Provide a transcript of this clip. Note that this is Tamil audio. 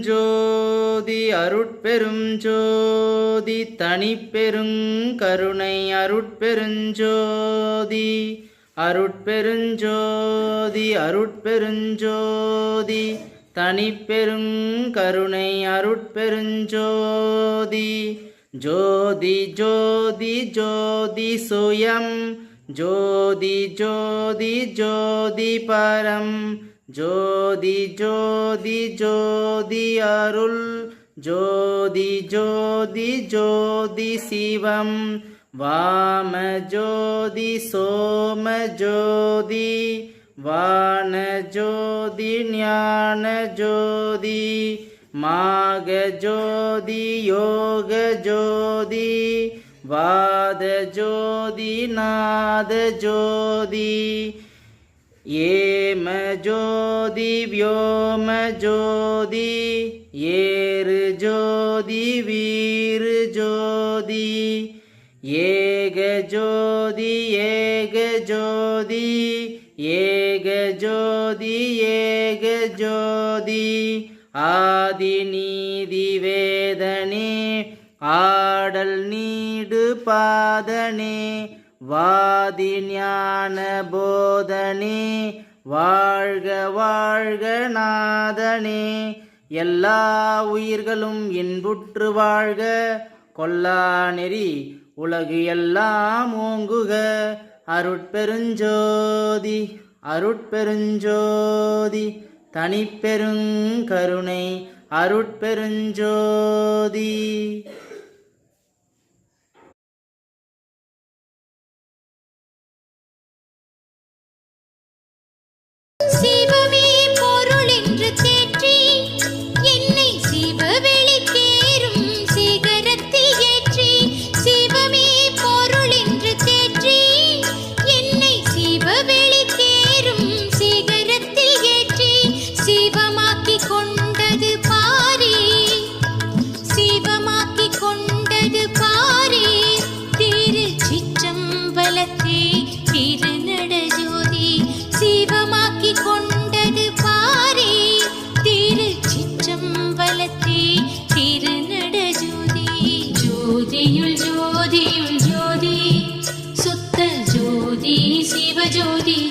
ஜோதி அருட்பெரும் ஜோதி தனிப்பெருங் கருணை அருட்பெருஞ்சோதி அருட்பெருஞ்சோதி அருட்பெருஞ்சோதி தனிப்பெருங் கருணை அருட்பெருஞ்சோதி ஜோதி ஜோதி ஜோதி சுயம் ஜோதி ஜோதி ஜோதி பரம் ஜோதி ஜோதி ஜோதி அருள். ஜோதி ஜோதி ஜோதி சிவம். வாம ஜோதி சோம ஜோதி. வான ஜோதி ஞான ஜோதி. மாக ஜோதி யோக ஜோதி. வாத ஜோதி நாத ஜோதி. ஏம ஜோதி வியோம ஜோதி ஏறு ஜோதி வீரு ஜோதி ஏக ஜோதி ஏக ஜோதி ஏக ஜோதி ஏக ஜோதி. ஆதி நீதி வேதனே ஆடல் நீடு பாதனே வாதி ஞான போதனே வாழ்க வாழ்க நாதனே. எல்லா உயிர்களும் இன்புற்று வாழ்க. கொல்லா நெறி உலகு எல்லாம் ஓங்குக. அருட்பெருஞ்சோதி அருட்பெருஞ்சோதி தனிப்பெருங்கருணை அருட்பெருஞ்சோதி. যদি